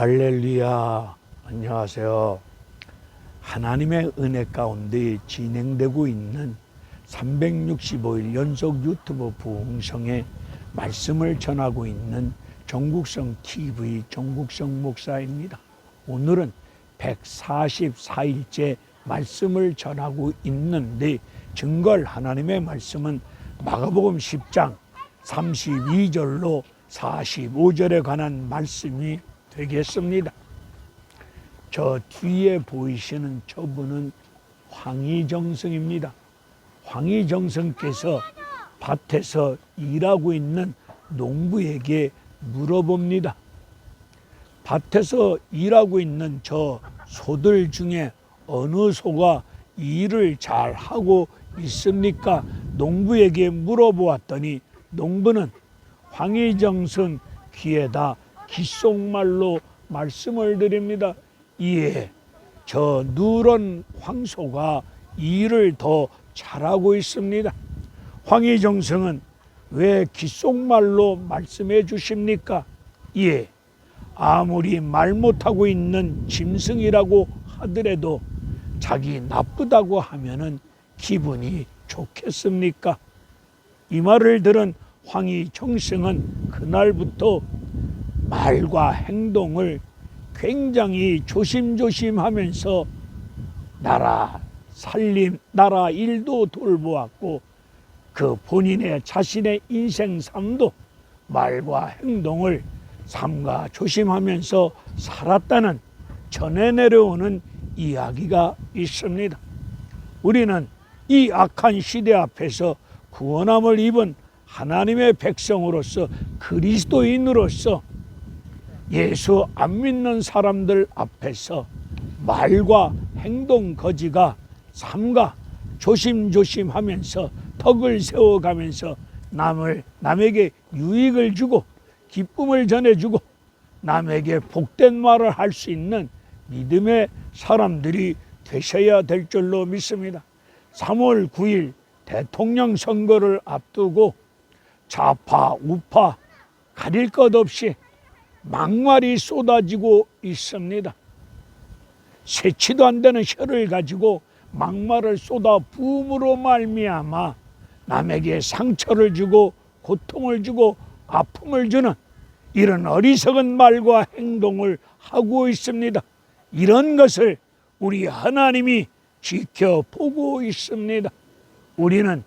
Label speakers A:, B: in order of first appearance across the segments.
A: 할렐루야. 안녕하세요. 하나님의 은혜 가운데 진행되고 있는 365일 연속 유튜브 부흥성의 말씀을 전하고 있는 정국성 TV 정국성 목사입니다. 오늘은 144일째 말씀을 전하고 있는데 증거할 하나님의 말씀은 마가복음 10장 32절로 45절에 관한 말씀이 되겠습니다. 저 뒤에 보이시는 저분은 황희정성입니다. 황희정성께서 밭에서 일하고 있는 농부에게 물어봅니다. 밭에서 일하고 있는 저 소들 중에 어느 소가 일을 잘 하고 있습니까? 농부에게 물어보았더니 농부는 황희정성 귀에다 귓속말로 말씀을 드립니다. 예, 저 누런 황소가 일을 더 잘하고 있습니다. 황희정성은 왜 귓속말로 말씀해 주십니까? 예, 아무리 말 못하고 있는 짐승이라고 하더라도 자기 나쁘다고 하면은 기분이 좋겠습니까? 이 말을 들은 황희정성은 그날부터 말과 행동을 굉장히 조심조심 하면서 나라 살림, 나라 일도 돌보았고 그 본인의 자신의 인생 삶도 말과 행동을 삼가 조심하면서 살았다는 전해 내려오는 이야기가 있습니다. 우리는 이 악한 시대 앞에서 구원함을 입은 하나님의 백성으로서 그리스도인으로서 예수 안 믿는 사람들 앞에서 말과 행동 거지가 삼가 조심조심 하면서 덕을 세워가면서 남을 남에게 유익을 주고 기쁨을 전해주고 남에게 복된 말을 할 수 있는 믿음의 사람들이 되셔야 될 줄로 믿습니다. 3월 9일 대통령 선거를 앞두고 좌파 우파 가릴 것 없이 막말이 쏟아지고 있습니다. 세치도 안 되는 혀를 가지고 막말을 쏟아 부음으로 말미암아 남에게 상처를 주고 고통을 주고 아픔을 주는 이런 어리석은 말과 행동을 하고 있습니다. 이런 것을 우리 하나님이 지켜보고 있습니다. 우리는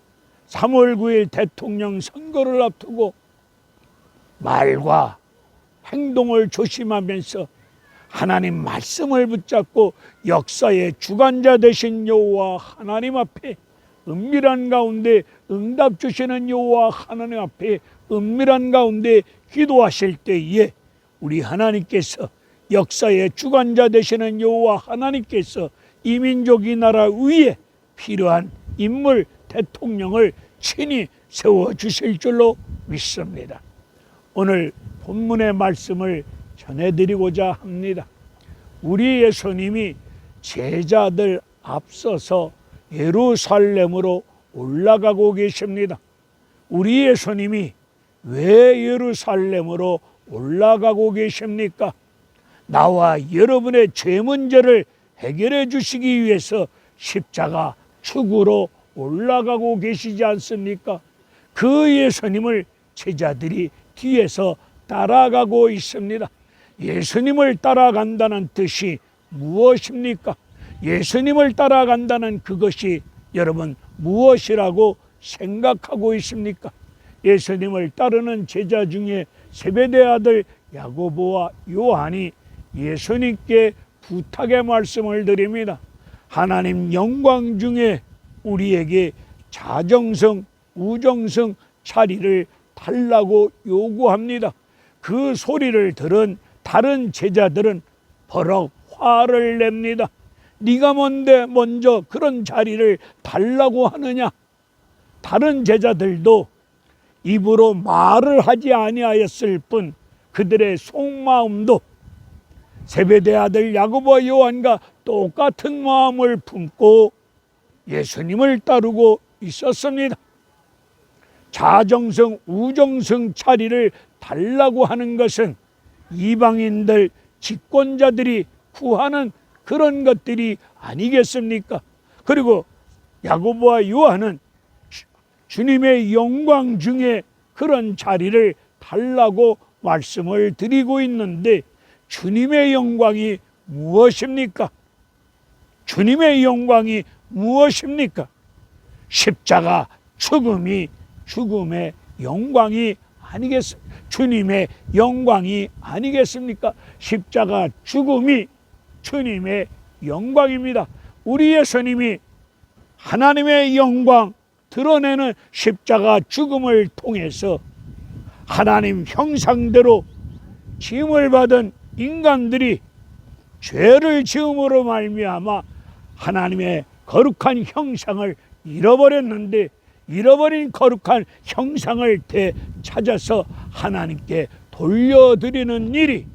A: 3월 9일 대통령 선거를 앞두고 말과 행동을 조심하면서 하나님 말씀을 붙잡고 역사의 주관자 되신 여호와 하나님 앞에 은밀한 가운데 응답 주시는 여호와 하나님 앞에 은밀한 가운데 기도하실 때에 우리 하나님께서 역사의 주관자 되시는 여호와 하나님께서 이 민족 이 나라 위에 필요한 인물 대통령을 친히 세워 주실 줄로 믿습니다. 오늘 본문의 말씀을 전해드리고자 합니다. 우리 예수님이 제자들 앞서서 예루살렘으로 올라가고 계십니다. 우리 예수님이 왜 예루살렘으로 올라가고 계십니까? 나와 여러분의 죄 문제를 해결해 주시기 위해서 십자가 축으로 올라가고 계시지 않습니까? 그 예수님을 제자들이 뒤에서 따라가고 있습니다. 예수님을 따라간다는 뜻이 무엇입니까? 예수님을 따라간다는 그것이 여러분 무엇이라고 생각하고 있습니까? 예수님을 따르는 제자 중에 세베대 아들 야고보와 요한이 예수님께 부탁의 말씀을 드립니다. 하나님 영광 중에 우리에게 자정성, 우정성 차리를 달라고 요구합니다. 그 소리를 들은 다른 제자들은 버럭 화를 냅니다. 네가 뭔데 먼저 그런 자리를 달라고 하느냐? 다른 제자들도 입으로 말을 하지 아니하였을 뿐 그들의 속마음도 세베대 아들 야고보 요한과 똑같은 마음을 품고 예수님을 따르고 있었습니다. 자정성, 우정성 차리를 달라고 하는 것은 이방인들 집권자들이 구하는 그런 것들이 아니겠습니까? 그리고 야고보와 요한은 주- 주님의 영광 중에 그런 자리를 달라고 말씀을 드리고 있는데 주님의 영광이 무엇입니까? 주님의 영광이 무엇입니까? 십자가 죽음이 죽음의 영광이 아니겠습니까? 주님의 영광이 아니겠습니까? 십자가 죽음이 주님의 영광입니다. 우리 예수님이 하나님의 영광 드러내는 십자가 죽음을 통해서 하나님 형상대로 지음을 받은 인간들이 죄를 지음으로 말미암아 하나님의 거룩한 형상을 잃어버렸는데 잃어버린 거룩한 형상을 되찾아서 하나님께 돌려드리는 일이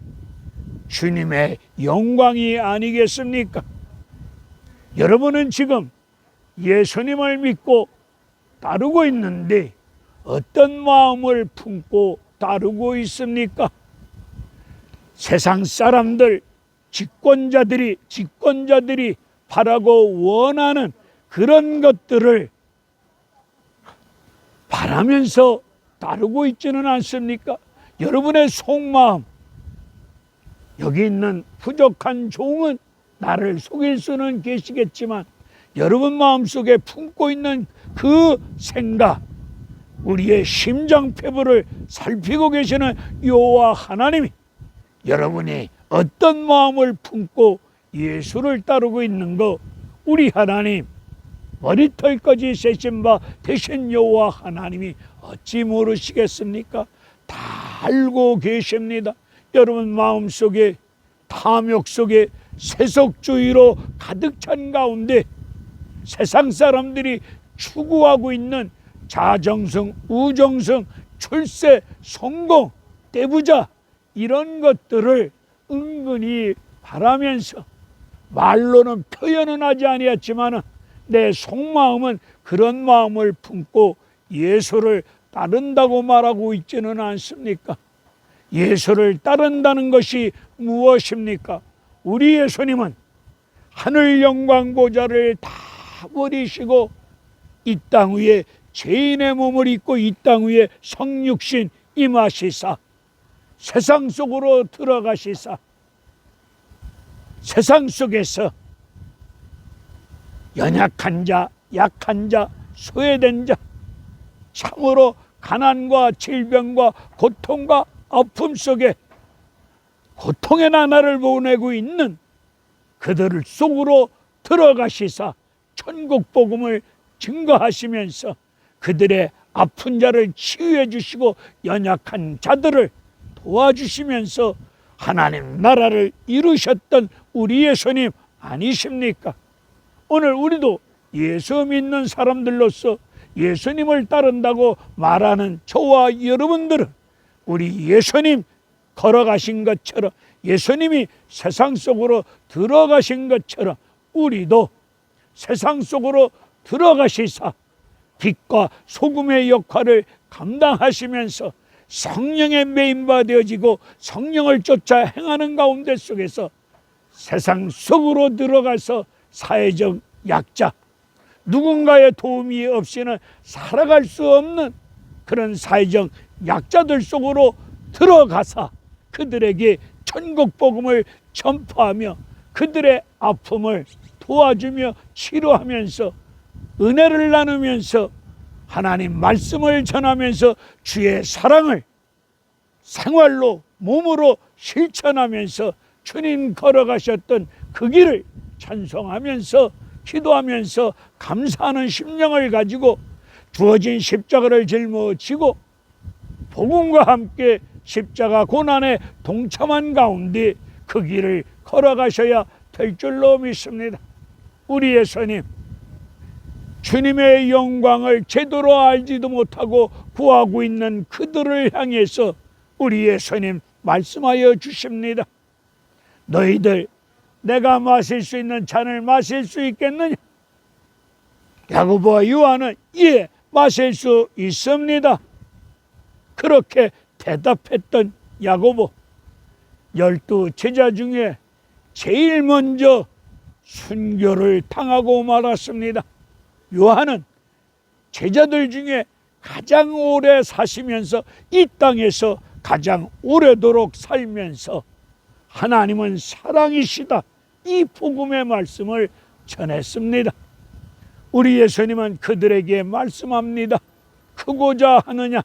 A: 주님의 영광이 아니겠습니까? 여러분은 지금 예수님을 믿고 따르고 있는데 어떤 마음을 품고 따르고 있습니까? 세상 사람들, 집권자들이, 집권자들이 바라고 원하는 그런 것들을 바라면서 따르고 있지는 않습니까? 여러분의 속마음, 여기 있는 부족한 종은 나를 속일 수는 계시겠지만 여러분 마음속에 품고 있는 그 생각, 우리의 심장폐부를 살피고 계시는 여호와 하나님이 여러분이 어떤 마음을 품고 예수를 따르고 있는 거 우리 하나님 머리털까지 세신 바 되신 여호와 하나님이 어찌 모르시겠습니까? 다 알고 계십니다. 여러분 마음속에 탐욕 속에 세속주의로 가득 찬 가운데 세상 사람들이 추구하고 있는 자정성, 우정성, 출세, 성공, 떼부자 이런 것들을 은근히 바라면서 말로는 표현은 하지 아니했지만은 내 속마음은 그런 마음을 품고 예수를 따른다고 말하고 있지는 않습니까? 예수를 따른다는 것이 무엇입니까? 우리 예수님은 하늘 영광 보좌를 다 버리시고 이 땅 위에 죄인의 몸을 입고 이 땅 위에 성육신 임하시사 세상 속으로 들어가시사 세상 속에서 연약한 자, 약한 자, 소외된 자, 참으로 가난과 질병과 고통과 아픔 속에 고통의 나날을 보내고 있는 그들을 속으로 들어가시사 천국 복음을 증거하시면서 그들의 아픈 자를 치유해 주시고 연약한 자들을 도와주시면서 하나님 나라를 이루셨던 우리 예수님 아니십니까? 오늘 우리도 예수 믿는 사람들로서 예수님을 따른다고 말하는 저와 여러분들은 우리 예수님 걸어가신 것처럼 예수님이 세상 속으로 들어가신 것처럼 우리도 세상 속으로 들어가시사 빛과 소금의 역할을 감당하시면서 성령의 메인바 되어지고 성령을 쫓아 행하는 가운데 속에서 세상 속으로 들어가서 사회적 약자 누군가의 도움이 없이는 살아갈 수 없는 그런 사회적 약자들 속으로 들어가서 그들에게 천국 복음을 전파하며 그들의 아픔을 도와주며 치료하면서 은혜를 나누면서 하나님 말씀을 전하면서 주의 사랑을 생활로 몸으로 실천하면서 주님 걸어가셨던 그 길을 찬송하면서 기도하면서 감사하는 심령을 가지고 주어진 십자가를 짊어지고 복음과 함께 십자가 고난에 동참한 가운데 그 길을 걸어가셔야 될 줄로 믿습니다. 우리 예수님 주님의 영광을 제대로 알지도 못하고 구하고 있는 그들을 향해서 우리 예수님 말씀하여 주십니다. 너희들 내가 마실 수 있는 잔을 마실 수 있겠느냐? 야고보와 요한은 예, 마실 수 있습니다. 그렇게 대답했던 야고보 열두 제자 중에 제일 먼저 순교를 당하고 말았습니다. 요한은 제자들 중에 가장 오래 사시면서 이 땅에서 가장 오래도록 살면서 하나님은 사랑이시다. 이 복음의 말씀을 전했습니다. 우리 예수님은 그들에게 말씀합니다. 크고자 하느냐?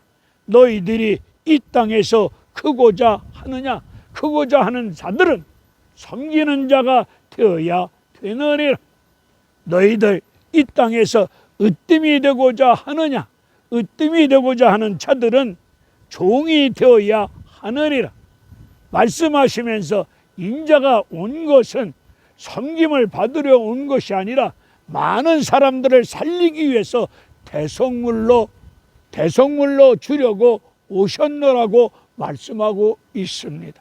A: 너희들이 이 땅에서 크고자 하느냐? 크고자 하는 자들은 섬기는 자가 되어야 되느니라. 너희들 이 땅에서 으뜸이 되고자 하느냐? 으뜸이 되고자 하는 자들은 종이 되어야 하느니라. 말씀하시면서 인자가 온 것은 섬김을 받으려 온 것이 아니라 많은 사람들을 살리기 위해서 대성물로 대성물로 주려고 오셨노라고 말씀하고 있습니다.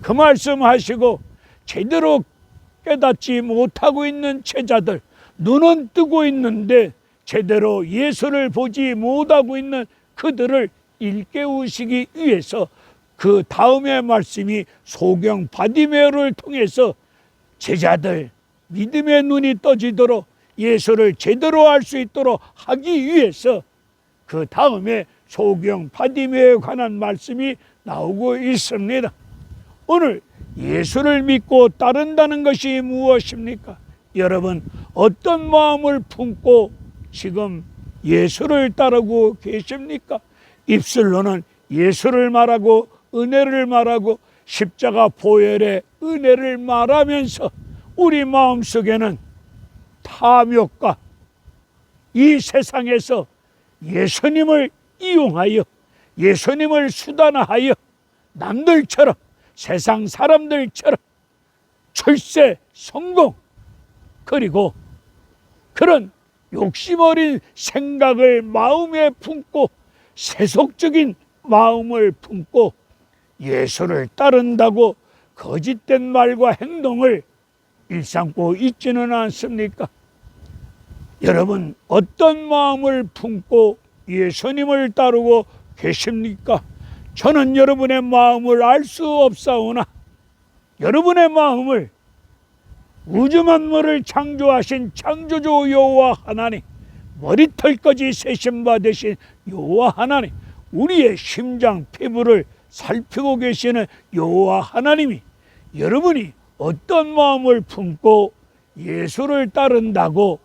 A: 그 말씀하시고 제대로 깨닫지 못하고 있는 제자들 눈은 뜨고 있는데 제대로 예수를 보지 못하고 있는 그들을 일깨우시기 위해서 그 다음의 말씀이 소경 바디메오를 통해서 제자들 믿음의 눈이 떠지도록 예수를 제대로 알 수 있도록 하기 위해서 그 다음에 소경 바디메오에 관한 말씀이 나오고 있습니다. 오늘 예수를 믿고 따른다는 것이 무엇입니까? 여러분 어떤 마음을 품고 지금 예수를 따르고 계십니까? 입술로는 예수를 말하고 은혜를 말하고 십자가 보혈의 은혜를 말하면서 우리 마음속에는 탐욕과 이 세상에서 예수님을 이용하여 예수님을 수단화하여 남들처럼 세상 사람들처럼 출세 성공 그리고 그런 욕심 어린 생각을 마음에 품고 세속적인 마음을 품고 예수를 따른다고 거짓된 말과 행동을 일삼고 있지는 않습니까? 여러분 어떤 마음을 품고 예수님을 따르고 계십니까? 저는 여러분의 마음을 알 수 없사오나 여러분의 마음을 우주 만물을 창조하신 창조주 여호와 하나님 머리털까지 바 되신 여호와 하나님 우리의 심장 피부를 살피고 계시는 여호와 하나님이 여러분이 어떤 마음을 품고 예수를 따른다고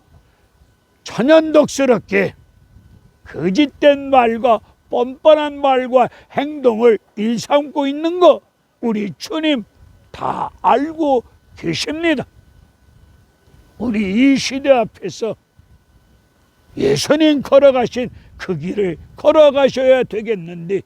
A: 천연덕스럽게 거짓된 말과 뻔뻔한 말과 행동을 일삼고 있는 거 우리 주님 다 알고 계십니다. 우리 이 시대 앞에서 예수님 걸어가신 그 길을 걸어가셔야 되겠는데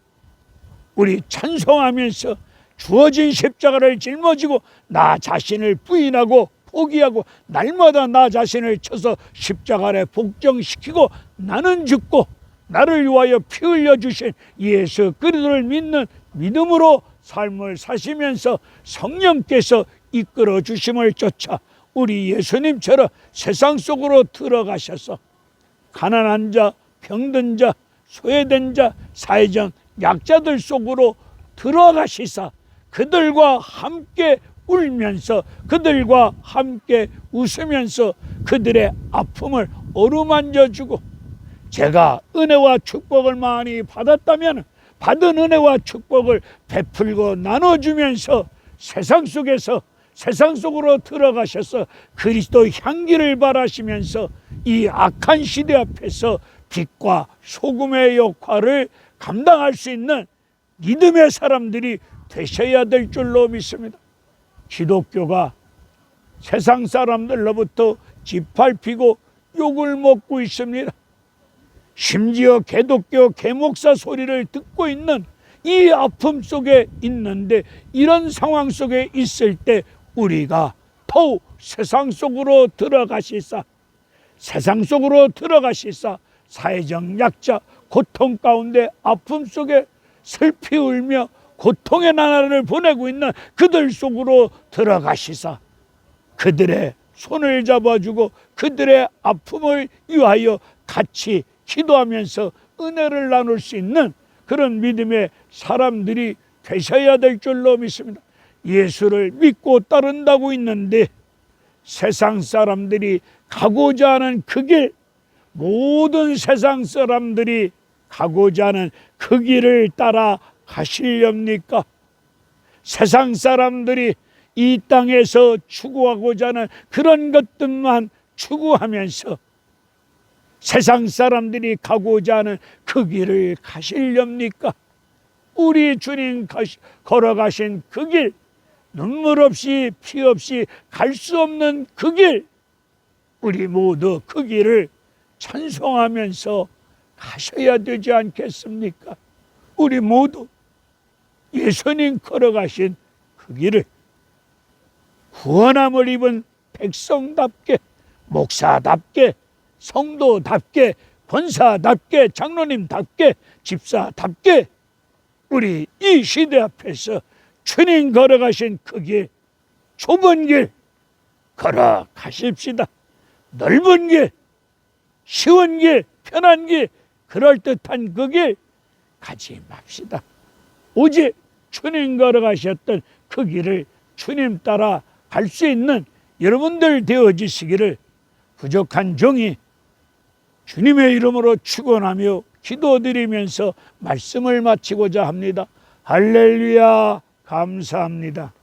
A: 우리 찬송하면서 주어진 십자가를 짊어지고 나 자신을 부인하고 포기하고 날마다 나 자신을 쳐서 십자가 아래 복종시키고 나는 죽고 나를 위하여 피 흘려 주신 예수 그리스도를 믿는 믿음으로 삶을 사시면서 성령께서 이끌어 주심을 쫓아 우리 예수님처럼 세상 속으로 들어가셔서 가난한 자, 병든 자, 소외된 자, 사회적 약자들 속으로 들어가시사 그들과 함께 울면서 그들과 함께 웃으면서 그들의 아픔을 어루만져 주고 제가 은혜와 축복을 많이 받았다면 받은 은혜와 축복을 베풀고 나눠주면서 세상 속에서 세상 속으로 들어가셔서 그리스도 향기를 바라시면서 이 악한 시대 앞에서 빛과 소금의 역할을 감당할 수 있는 믿음의 사람들이 되셔야 될 줄로 믿습니다. 기독교가 세상 사람들로부터 짓밟히고 욕을 먹고 있습니다. 심지어 개독교 개목사 소리를 듣고 있는 이 아픔 속에 있는데 이런 상황 속에 있을 때 우리가 더욱 세상 속으로 들어가시사 세상 속으로 들어가시사 사회적 약자 고통 가운데 아픔 속에 슬피 울며 고통의 나라를 보내고 있는 그들 속으로 들어가시사 그들의 손을 잡아주고 그들의 아픔을 위하여 같이 기도하면서 은혜를 나눌 수 있는 그런 믿음의 사람들이 되셔야 될 줄로 믿습니다. 예수를 믿고 따른다고 있는데 세상 사람들이 가고자 하는 그 길, 모든 세상 사람들이 가고자 하는 그 길을 따라 가시렵니까? 세상 사람들이 이 땅에서 추구하고자 하는 그런 것들만 추구하면서 세상 사람들이 가고자 하는 그 길을 가시렵니까? 우리 주님 걸어가신 그 길, 눈물 없이 피 없이 갈 수 없는 그 길, 우리 모두 그 길을 찬송하면서 가셔야 되지 않겠습니까? 우리 모두 예수님 걸어가신 그 길을 구원함을 입은 백성답게 목사답게 성도답게 권사답게 장로님답게 집사답게 우리 이 시대 앞에서 주님 걸어가신 그 길 좁은 길 걸어가십시다 넓은 길 쉬운 길 편한 길 그럴듯한 그 길 가지 맙시다 오직 주님 걸어가셨던 그 길을 주님 따라 갈 수 있는 여러분들 되어지시기를 부족한 종이 주님의 이름으로 축원하며 기도드리면서 말씀을 마치고자 합니다. 할렐루야 감사합니다.